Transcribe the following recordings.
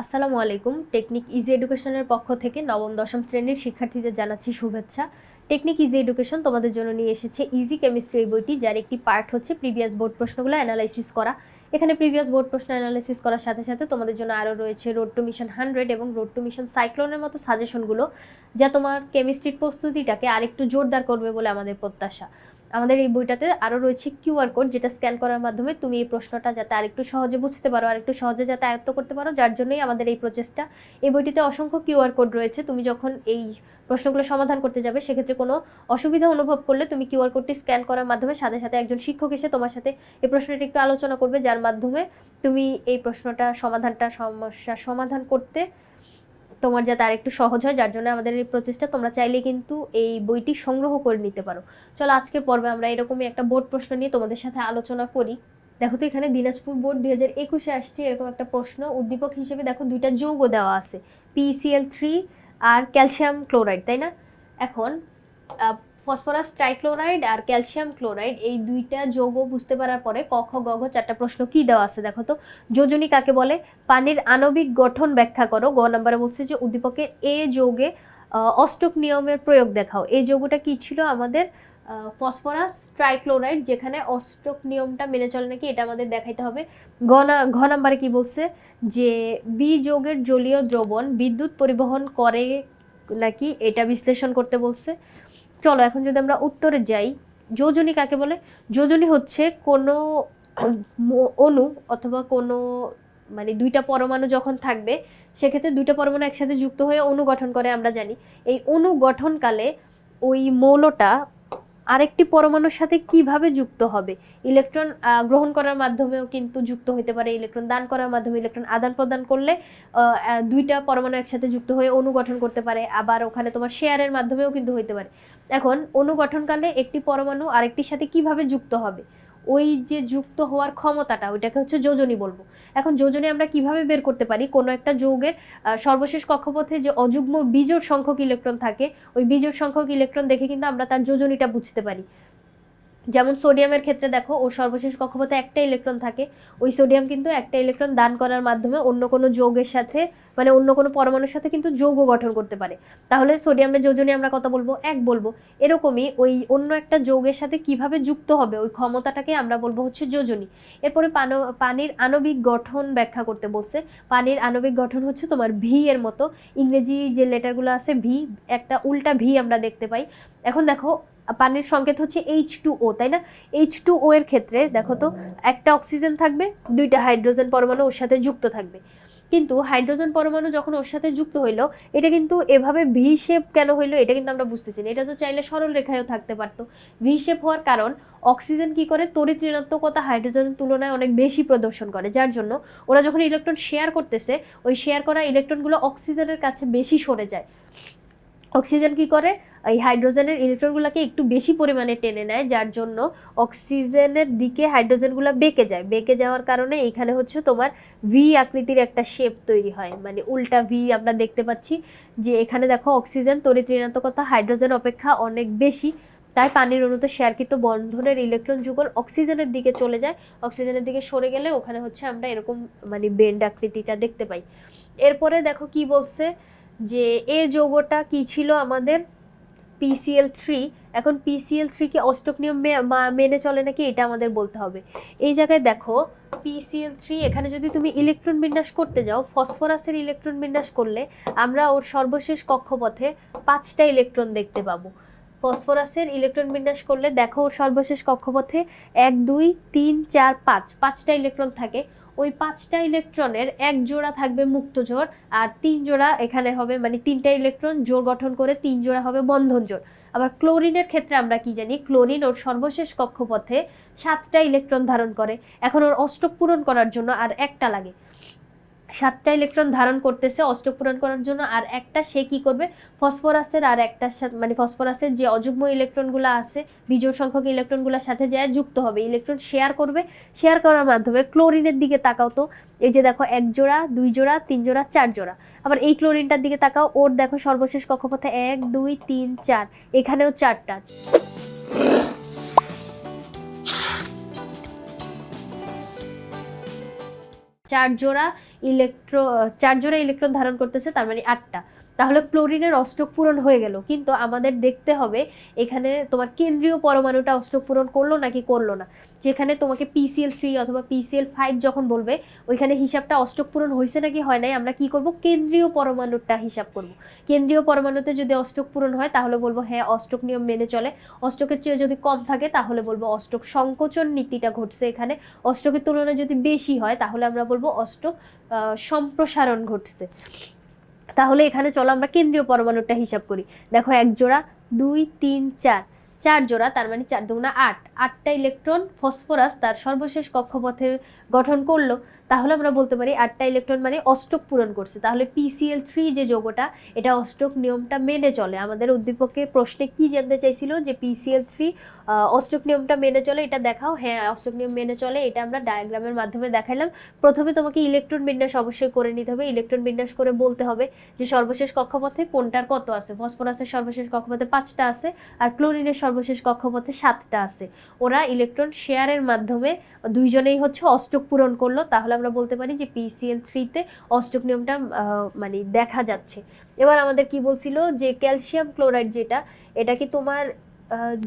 আসসালামু আলাইকুম। Technique easy এডুকেশনের পক্ষ থেকে নবম, দশম শ্রেণির শিক্ষার্থীদের জানাচ্ছি শুভেচ্ছা। টেকনিক ইজি এডুকেশন তোমাদের জন্য নিয়ে এসেছে ইজি কেমিস্ট্রি এই বইটি, যার একটি পার্ট হচ্ছে প্রিভিয়াস বোর্ড প্রশ্নগুলো অ্যানালাইসিস করা। এখানে প্রিভিয়াস বোর্ড প্রশ্ন অ্যানালাইসিস করার সাথে সাথে তোমাদের জন্য আরও রয়েছে রোড টু মিশন হান্ড্রেড এবং রোড টু মিশন সাইক্লোনের মতো সাজেশনগুলো, যা তোমার কেমিস্ট্রির প্রস্তুতিটাকে আরেকটু জোরদার করবে বলে আমাদের প্রত্যাশা। আমাদের এই বইটাতে আরও রয়েছে কিউআর কোড, যেটা স্ক্যান করার মাধ্যমে তুমি এই প্রশ্নটা যাতে আরেকটু সহজে বুঝতে পারো, আরেকটু সহজে যাতে আয়ত্ত করতে পারো, যার জন্যই আমাদের এই প্রচেষ্টা এই বইটিতে অসংখ্য কিউআর কোড রয়েছে, তুমি যখন এই প্রশ্নগুলো সমাধান করতে যাবে, সেক্ষেত্রে কোনো অসুবিধা অনুভব করলে তুমি কিউআর কোডটি স্ক্যান করার মাধ্যমে সাথে সাথে একজন শিক্ষক এসে তোমার সাথে এই প্রশ্নটি একটু আলোচনা করবে, যার মাধ্যমে তুমি এই প্রশ্নটা সমাধানটা সমস্যা সমাধান করতে তোমার যাতে আরেকটু সহজ হয়, যার জন্য আমাদের এই প্রচেষ্টা। তোমরা চাইলে কিন্তু এই বইটি সংগ্রহ করে নিতে পারো। চলো আজকে পর্বে আমরা এরকমই একটা বোর্ড প্রশ্ন নিয়ে তোমাদের সাথে আলোচনা করি। দেখো তো এখানে দিনাজপুর বোর্ড দুই হাজার একুশে আসছে এরকম একটা প্রশ্ন। উদ্দীপক হিসেবে দেখো দুইটা যৌগ দেওয়া আছে পিসিএল থ্রি আর ক্যালসিয়াম ক্লোরাইড তাই না? এখন ফসফরাস ট্রাইক্লোরাইড আর ক্যালসিয়াম ক্লোরাইড, এই দুইটা যৌগ বুঝতে পারার পরে ক, খ, গ চারটা প্রশ্ন কি দেওয়া আছে দেখো তো? যোজনী কাকে বলে? পানির আণবিক গঠন ব্যাখ্যা করো। গ নম্বরে বলছে যে উদ্দীপকের এ যৌগে অষ্টক নিয়মের প্রয়োগ দেখাও। এই যৌগটা কি ছিল আমাদের? ফসফরাস ট্রাইক্লোরাইড যেখানে অষ্টক নিয়মটা মেনে চলে নাকি এটা আমাদের দেখাইতে হবে। ঘ ঘ নাম্বারে কি বলছে? যে বি যোগের জলীয় দ্রবণ বিদ্যুৎ পরিবহন করে নাকি এটা বিশ্লেষণ করতে বলছে। চলো, এখন যদি আমরা উত্তরে যাই, যোজনী কাকে বলে? যোজনী হচ্ছে কোনো অণু অথবা কোনো মানে দুইটা পরমাণু যখন থাকবে, সেক্ষেত্রে দুইটা পরমাণু একসাথে যুক্ত হয়ে অণু গঠন করে আমরা জানি। এই অণু গঠনকালে ওই মৌলটা আরেকটি পরমাণুর সাথে কীভাবে যুক্ত হবে? ইলেকট্রন গ্রহণ করার মাধ্যমেও কিন্তু যুক্ত হতে পারে। ইলেকট্রন দান করার মাধ্যমে ইলেকট্রন আদান প্রদান করলে দুইটা পরমাণু একসাথে যুক্ত হয়ে অনুগঠন করতে পারে। আবার ওখানে তোমার শেয়ারের মাধ্যমেও কিন্তু হতে পারে। এখন অনুগঠনকালে একটি পরমাণু আরেকটির সাথে কীভাবে যুক্ত হবে? ওই যে যুক্ত হওয়ার ক্ষমতাটা, ওইটাকে হচ্ছে যোজনী বলব। এখন যোজনী আমরা কীভাবে বের করতে পারি? কোনো একটা যৌগের সর্বশেষ কক্ষপথে যে অযুগ্ম বিজোড় সংখ্যক ইলেকট্রন থাকে, ওই বিজোড় সংখ্যক ইলেকট্রন দেখে কিন্তু আমরা তার যোজনীটা বুঝতে পারি। যেমন সোডিয়ামের ক্ষেত্রে দেখো, ওর সর্বশেষ কক্ষপথে একটা ইলেকট্রন থাকে। ওই সোডিয়াম কিন্তু একটা ইলেকট্রন দান করার মাধ্যমে অন্য কোনো যৌগের সাথে মানে অন্য কোনো পরমাণুর সাথে কিন্তু যৌগ গঠন করতে পারে। তাহলে সোডিয়ামের যোজনী আমরা কথা বলব, এক বলব, এরকমই ওই অন্য একটা যৌগের সাথে কীভাবে যুক্ত হবে, ওই ক্ষমতাটাকে আমরা বলব হচ্ছে যোজনী। এরপরে পানো- পানির আণবিক গঠন ব্যাখ্যা করতে বলছে। পানির আণবিক গঠন হচ্ছে তোমার ভি এর মতো। ইংরেজি যে লেটারগুলো আছে ভি একটা উল্টা ভি আমরা দেখতে পাই। এখন দেখো পানির সংকেত হচ্ছে এইচ টু ও তাই না? এইচ টু ও এর ক্ষেত্রে, দেখো তো, একটা অক্সিজেন থাকবে, দুইটা হাইড্রোজেন পরমাণু ওর সাথে যুক্ত থাকবে। কিন্তু হাইড্রোজেন পরমাণু যখন ওর সাথে যুক্ত হইল, এটা কিন্তু এভাবে ভি শেপ কেন হইল, এটা কিন্তু আমরা বুঝতেছি না। এটা তো চাইলে সরল রেখায়ও থাকতে পারতো। ভি শেপ হওয়ার কারণ, অক্সিজেন কি করে? তড়িৎ ঋণাত্মকতা হাইড্রোজেনের তুলনায় অনেক বেশি প্রদর্শন করে, যার জন্য ওরা যখন ইলেকট্রন শেয়ার করতেছে, ওই শেয়ার করা ইলেকট্রনগুলো অক্সিজেনের কাছে বেশি সরে যায়। অক্সিজেন কি করে? এই হাইড্রোজেনের ইলেকট্রনগুলোকে একটু বেশি পরিমাণে টেনে নেয়, যার জন্য অক্সিজেনের দিকে হাইড্রোজেনগুলো বেঁকে যায়। বেঁকে যাওয়ার কারণে এইখানে হচ্ছে তোমার ভি আকৃতির একটা শেপ তৈরি হয়। মানে উল্টা ভি আমরা দেখতে পাচ্ছি যে এখানে দেখো অক্সিজেন, তড়িৎ ঋণাত্মকতা, হাইড্রোজেন অপেক্ষা অনেক বেশি। তাই পানির অণুতে শেয়ারকৃত বন্ধনের ইলেকট্রন যুগল অক্সিজেনের দিকে চলে যায়। অক্সিজেনের দিকে সরে গেলে ওখানে হচ্ছে আমরা এরকম মানে বেন্ড আকৃতিটা দেখতে পাই। এরপরে দেখো কি বলছে? যে এ যৌগটা কি ছিল আমাদের? পিসিএল থ্রি এখন পিসিএল থ্রি কি অষ্টক নিয়ম মেনে চলে নাকি? এটা আমাদের বলতে হবে। এই জায়গায় দেখো পিসিএল থ্রি এখানে যদি তুমি ইলেকট্রন বিন্যাস করতে যাও, ফসফরাসের ইলেকট্রন বিন্যাস করলে আমরা ওর সর্বশেষ কক্ষপথে পাঁচটা ইলেকট্রন দেখতে পাবো। ফসফরাসের ইলেকট্রন বিন্যাস করলে দেখো ওর সর্বশেষ কক্ষপথে এক, দুই, তিন, চার, পাঁচ, পাঁচটা ইলেকট্রন থাকে। ওই পাঁচটা ইলেকট্রনের এক জোড়া থাকবে মুক্ত জোড় আর তিন জোড়া এখানে হবে মানে তিনটা ইলেকট্রন জোর গঠন করে তিন জোড়া হবে বন্ধন জোর আবার ক্লোরিনের ক্ষেত্রে আমরা কি জানি, ক্লোরিন ওর সর্বশেষ কক্ষপথে সাতটা ইলেকট্রন ধারণ করে। এখন ওর অষ্টক পূরণ করার জন্য আর একটা লাগে। সাতটা ইলেকট্রন ধারণ করতেছে অষ্টক পূরণ করার জন্য, আর একটা সে কি করবে? ফসফরাসের আর একটা মানে ফসফরাসের যে অযুগ্ম ইলেকট্রনগুলো আছে, বিজোড় সংখ্যক ইলেকট্রনগুলোর সাথে যায় যুক্ত হবে ইলেকট্রন শেয়ার করবে শেয়ার করার মাধ্যমে ক্লোরিনের দিকে তাকাও তো। এই যে দেখো, এক জোড়া, দুই জোড়া, তিন জোড়া, চার জোড়া। আবার এই ক্লোরিনটার দিকে তাকাও, ওর দেখো সর্বশেষ কক্ষপথে এক, দুই, তিন, চার, এখানেও চারটা। চার জোড়া ইলেকট্রো, চার জোড়া ইলেকট্রন ধারণ করতেছে, তার মানে আটটা। তাহলে ক্লোরিনের অষ্টক পূরণ হয়ে গেল, কিন্তু আমাদের দেখতে হবে এখানে তোমার কেন্দ্রীয় পরমাণুটা অষ্টক পূরণ করল নাকি করল না। যেখানে তোমাকে পিসিএল থ্রি অথবা পিসিএল ফাইভ যখন বলবে, ওইখানে হিসাবটা অষ্টক পূরণ হয়েছে নাকি হয় নাই, আমরা কি করব? কেন্দ্রীয় পরমাণুটা হিসাব করব। কেন্দ্রীয় পরমাণুতে যদি অষ্টক পূরণ হয়, তাহলে বলব হ্যাঁ অষ্টক নিয়ম মেনে চলে। অষ্টকের চেয়ে যদি কম থাকে, তাহলে বলব অষ্টক সংকোচন নীতিটা ঘটছে এখানে। অষ্টকের তুলনায় যদি বেশি হয়, তাহলে আমরা বলব অষ্টক সম্প্রসারণ ঘটছে। তাহলে এখানে চলো আমরা কেন্দ্রীয় পরমাণুটা হিসাব করি। দেখো এক জোড়া, দুই, তিন, চার। চার জোড়া, তার মানে চার দুগুণা আট। আটটা ইলেকট্রন ফসফরাস তার সর্বশেষ কক্ষপথে গঠন করল। তাহলে আমরা বলতে পারি আটটা ইলেকট্রন মানে অষ্টক পূরণ করছে। তাহলে পিসিএল থ্রি যে যৌগটা, এটা অষ্টক নিয়মটা মেনে চলে। আমাদের উদ্দীপকে প্রশ্নে কি জানতে চাইছিল যে পিসিএল থ্রি অষ্টক নিয়মটা মেনে চলে? এটা দেখাও। হ্যাঁ অষ্টক নিয়ম মেনে চলে। এটা আমরা ডায়াগ্রামের মাধ্যমে দেখাইলাম। প্রথমে তোমাকে ইলেকট্রন বিন্যাস অবশ্যই করে নিতে হবে। ইলেকট্রন বিন্যাস করে বলতে হবে যে সর্বশেষ কক্ষপথে কোনটার কত আছে? ফসফরাসের সর্বশেষ কক্ষপথে পাঁচটা আছে। আর ক্লোরিনের সর্বশেষ কক্ষপথে সাতটা আছে। ওরা ইলেকট্রন শেয়ারের মাধ্যমে দুইজনেই হচ্ছে অষ্টক পূরণ করল। তাহলে আমরা বলতে পারি যে পিসিএল থ্রিতে অষ্টক নিয়মটা মানে দেখা যাচ্ছে। এবার আমাদের কি বলছিল যে ক্যালসিয়াম ক্লোরাইড যেটা, এটা কি তোমার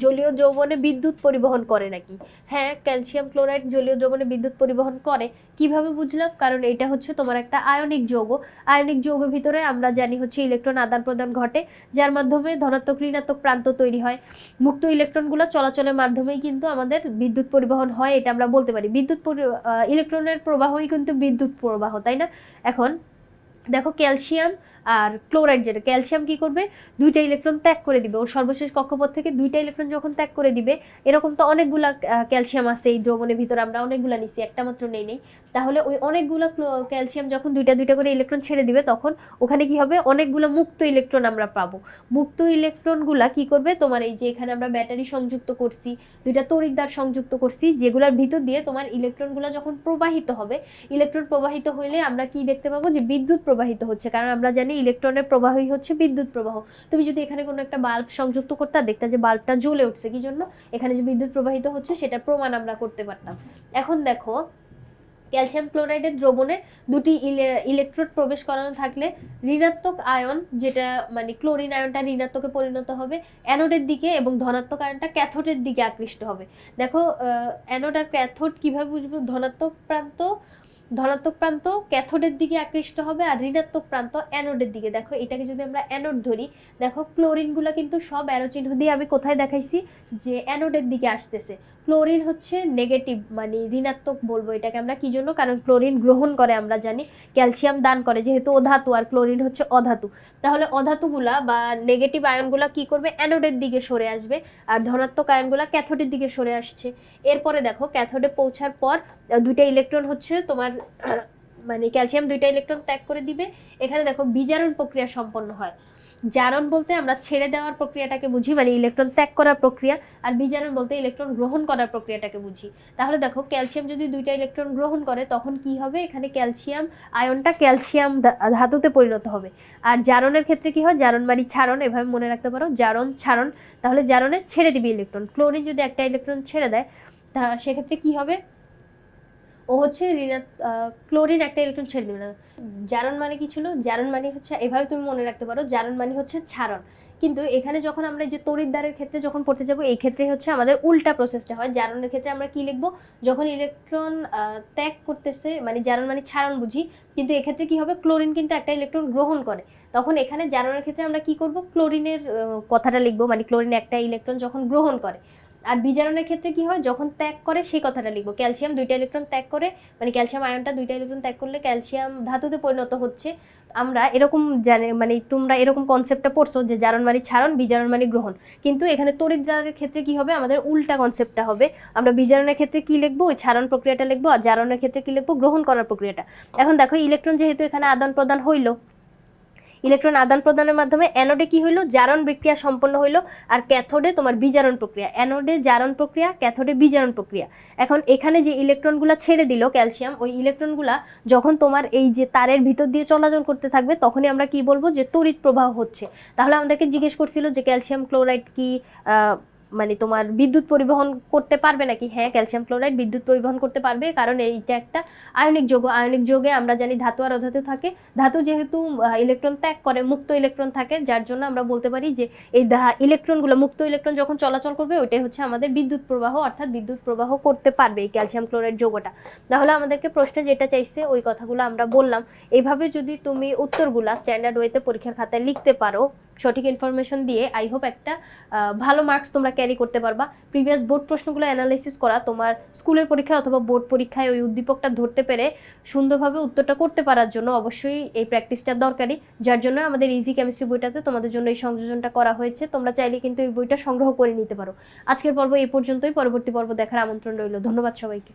জলীয় দ্রবণে বিদ্যুৎ পরিবহন করে নাকি? হ্যাঁ ক্যালসিয়াম ক্লোরাইড জলীয় দ্রবণে বিদ্যুৎ পরিবহন করে। কীভাবে বুঝলাম? কারণ এটা হচ্ছে তোমার একটা আয়নিক যৌগ। আয়নিক যৌগের ভিতরে আমরা জানি হচ্ছে ইলেকট্রন আদান প্রদান ঘটে, যার মাধ্যমে ধনাত্মক, ঋণাত্মক প্রান্ত তৈরি হয়। মুক্ত ইলেকট্রনগুলো চলাচলের মাধ্যমেই কিন্তু আমাদের বিদ্যুৎ পরিবহন হয়, এটা আমরা বলতে পারি। বিদ্যুৎ ইলেকট্রনের প্রবাহই কিন্তু বিদ্যুৎ প্রবাহ, তাই না? এখন দেখো ক্যালসিয়াম আর ক্লোরাইড যেটা, ক্যালসিয়াম কি করবে? দুইটা ইলেকট্রন ত্যাগ করে দিবে। ওর সর্বশেষ কক্ষপথ থেকে দুইটা ইলেকট্রন যখন ত্যাগ করে দিবে, এরকম তো অনেকগুলা ক্যালসিয়াম আছে এই দ্রবণের ভিতরে, আমরা অনেকগুলা নিছি, একটা মাত্র নেই নেই। তাহলে ওই অনেকগুলো ক্যালসিয়াম যখন দুইটা দুইটা করে ইলেকট্রন ছেড়ে দিবে, তখন ওখানে কি হবে? অনেকগুলো মুক্ত ইলেকট্রন আমরা পাবো। মুক্ত ইলেকট্রনগুলা কি করবে? তোমার এই যে এখানে আমরা ব্যাটারি সংযুক্ত করছি, দুইটা তড়িৎদ্বার সংযুক্ত করছি, যেগুলোর ভিতর দিয়ে তোমার ইলেকট্রনগুলো যখন প্রবাহিত হবে, ইলেকট্রন প্রবাহিত হইলে আমরা কি দেখতে পাবো? যে বিদ্যুৎ প্রবাহিত হচ্ছে। কারণ আমরা জানি ইলেকট্রনের প্রবাহই হচ্ছে বিদ্যুৎ প্রবাহ। তুমি যদি এখানে কোনো একটা বাল্ব সংযুক্ত করতে, দেখতে যে বাল্বটা জ্বলে উঠছে। কি জন্য? এখানে যে বিদ্যুৎ প্রবাহিত হচ্ছে, সেটা প্রমাণ আমরা করতে পারতাম। এখন দেখো, ক্যালসিয়াম ক্লোরাইডের দ্রবণে দুটি ইলেকট্রোড প্রবেশ করানো থাকলে ঋণাত্মক আয়ন, যেটা মানে ক্লোরিন আয়নটা ঋণাত্মকে পরিণত হবে, অ্যানোডের দিকে এবং ধনাত্মক আয়নটা ক্যাথোডের দিকে আকৃষ্ট হবে। দেখো অ্যানোড আর ক্যাথোড কীভাবে বুঝব? ধনাত্মক প্রান্ত ধনাত্মক প্রান্ত ক্যাথোডের দিকে আকৃষ্ট হবে আর ঋণাত্মক প্রান্ত অ্যানোডের দিকে। দেখো, এটাকে যদি আমরা অ্যানোড ধরি, দেখো ক্লোরিনগুলো কিন্তু সব অ্যারো চিহ্ন দিয়ে আমি কোথায় দেখাইছি? যে অ্যানোডের দিকে আসতেছে। ক্লোরিন হচ্ছে নেগেটিভ মানে ঋণাত্মক বলব এটাকে আমরা। কি জন্য? কারণ ক্লোরিন গ্রহণ করে আমরা জানি, ক্যালসিয়াম দান করে, যেহেতু অধাতু আর ক্লোরিন হচ্ছে অধাতু। তাহলে অধাতুগুলা বা নেগেটিভ আয়নগুলা কি করবে? অ্যানোডের দিকে সরে আসবে আর ধনাত্মক আয়নগুলা ক্যাথোডের দিকে সরে আসছে। এরপরে দেখো, ক্যাথোডে পৌঁছার পর দুইটা ইলেকট্রন হচ্ছে তোমার মানে ক্যালসিয়াম দুইটা ইলেকট্রন ত্যাগ করে দিবে। এখানে দেখো বিজারণ প্রক্রিয়া সম্পন্ন হয়। জারণ বলতে আমরা ছেড়ে দেওয়ার প্রক্রিয়াটাকে বুঝি মানে ইলেকট্রন ত্যাগ করার প্রক্রিয়া, আর বিজারণ বলতে ইলেকট্রন গ্রহণ করার প্রক্রিয়াটাকে বুঝি। তাহলে দেখো ক্যালসিয়াম যদি দুইটা ইলেকট্রন গ্রহণ করে, তখন কি হবে? এখানে ক্যালসিয়াম, আয়নটা ক্যালসিয়াম ধাতুতে পরিণত হবে। আর জারণের ক্ষেত্রে কি হয়? জারণ মানে ছাড়ন এভাবে মনে রাখতে পারো। জারণ ছাড়ন তাহলে জারণে ছেড়ে দিবে ইলেকট্রন ক্লোরিন যদি একটা ইলেকট্রন ছেড়ে দেয়, তা সেক্ষেত্রে কি হবে? ও হচ্ছে ঋণাত ক্লোরিন একটা ইলেকট্রন ছেড়ে দিবে না। জারণ মানে কি ছিল? জারণ মানে হচ্ছে, এভাবে তুমি মনে রাখতে পারো, জারণ মানে হচ্ছে ছাড়ন। কিন্তু এখানে যখন আমরা যে তড়িৎদ্বারের ক্ষেত্রে যখন পড়তে যাব, এই ক্ষেত্রে হচ্ছে আমাদের উল্টা প্রসেসটা হয়। জারণের ক্ষেত্রে আমরা কি লিখব? যখন ইলেকট্রন ত্যাগ করতেছে মানে জারণ মানে ছাড়ন বুঝি, কিন্তু এক্ষেত্রে কি হবে? ক্লোরিন কিন্তু একটা ইলেকট্রন গ্রহণ করে। তখন এখানে জারণের ক্ষেত্রে আমরা কি করব? ক্লোরিনের কথাটা লিখব মানে ক্লোরিন একটা ইলেকট্রন যখন গ্রহণ করে আর বিজারণের ক্ষেত্রে কি হয়? যখন ত্যাগ করে সেই কথাটা লিখব। ক্যালসিয়াম দুইটা ইলেকট্রন ত্যাগ করে মানে ক্যালসিয়াম আয়নটা দুইটা ইলেকট্রন ত্যাগ করলে ক্যালসিয়াম ধাতুতে পরিণত হচ্ছে। আমরা এরকম জানে মানে তোমরা এরকম কনসেপ্টটা পড়ছো যে জারণ মানে ছাড়ন, বিজারণ মানে গ্রহণ। কিন্তু এখানে তড়িৎদ্বারের ক্ষেত্রে কি হবে? আমাদের উল্টা কনসেপ্টটা হবে। আমরা বিজারণের ক্ষেত্রে কি লিখব? ওই ছাড়ন প্রক্রিয়াটা লিখব, আর জারণের ক্ষেত্রে কি লিখব? গ্রহণ করার প্রক্রিয়াটা। এখন দেখো, ইলেকট্রন যেহেতু এখানে আদান প্রদান হইল ইলেকট্রন আদান প্রদানের মাধ্যমে অ্যানোডে কি হইল? জারণ বিক্রিয়া সম্পন্ন হইল। আর ক্যাথোডে তোমার বিজারণ প্রক্রিয়া। অ্যানোডে জারণ প্রক্রিয়া, ক্যাথোডে বিজারণ প্রক্রিয়া। এখন এখানে যে ইলেকট্রনগুলো ছেড়ে দিল ক্যালসিয়াম, ওই ইলেকট্রনগুলা যখন তোমার এই যে তারের ভিতর দিয়ে চলাচল করতে থাকবে, তখনই আমরা কি বলব? যে তড়িৎ প্রবাহ হচ্ছে। তাহলে আমাদেরকে জিজ্ঞেস করছিল যে ক্যালসিয়াম ক্লোরাইড কি মানে তোমার বিদ্যুৎ পরিবহন করতে পারবে নাকি? হ্যাঁ ক্যালসিয়াম ক্লোরাইড বিদ্যুৎ পরিবহন করতে পারবে, কারণ এইটা একটা আয়নিক যৌগ। আয়নিক যৌগে আমরা জানি ধাতু আর অধাতু থাকে। ধাতু যেহেতু ইলেকট্রন ত্যাগ করে, মুক্ত ইলেকট্রন থাকে, যার জন্য আমরা বলতে পারি যে এই ইলেকট্রনগুলো মুক্ত ইলেকট্রন যখন চলাচল করবে, ওইটাই হচ্ছে আমাদের বিদ্যুৎ প্রবাহ, অর্থাৎ বিদ্যুৎ প্রবাহ করতে পারবে এই ক্যালসিয়াম ক্লোরাইড যৌগটা। তাহলে আমাদেরকে প্রশ্নে যেটা চাইছে, ওই কথাগুলো আমরা বললাম। এইভাবে যদি তুমি উত্তরগুলা স্ট্যান্ডার্ড ওয়েতে পরীক্ষার খাতায় লিখতে পারো, সঠিক ইনফরমেশন দিয়ে আই হোপ একটা ভালো মার্কস তোমরা ক্যারি করতে পারবা। প্রিভিয়াস বোর্ড প্রশ্নগুলো অ্যানালাইসিস করা, তোমার স্কুলের পরীক্ষায় অথবা বোর্ড পরীক্ষায় ওই উদ্দীপকটা ধরতে পেরে সুন্দরভাবে উত্তরটা করতে পারার জন্য অবশ্যই এই প্র্যাকটিসটা দরকারি। যার জন্য আমাদের ইজি কেমিস্ট্রি বইটাতে তোমাদের জন্য এই সংযোজনটা করা হয়েছে। তোমরা চাইলে কিন্তু এই বইটা সংগ্রহ করে নিতে পারো। আজকের পর্ব এই পর্যন্তই। পরবর্তী পর্ব দেখার আমন্ত্রণ রইল। ধন্যবাদ সবাইকে।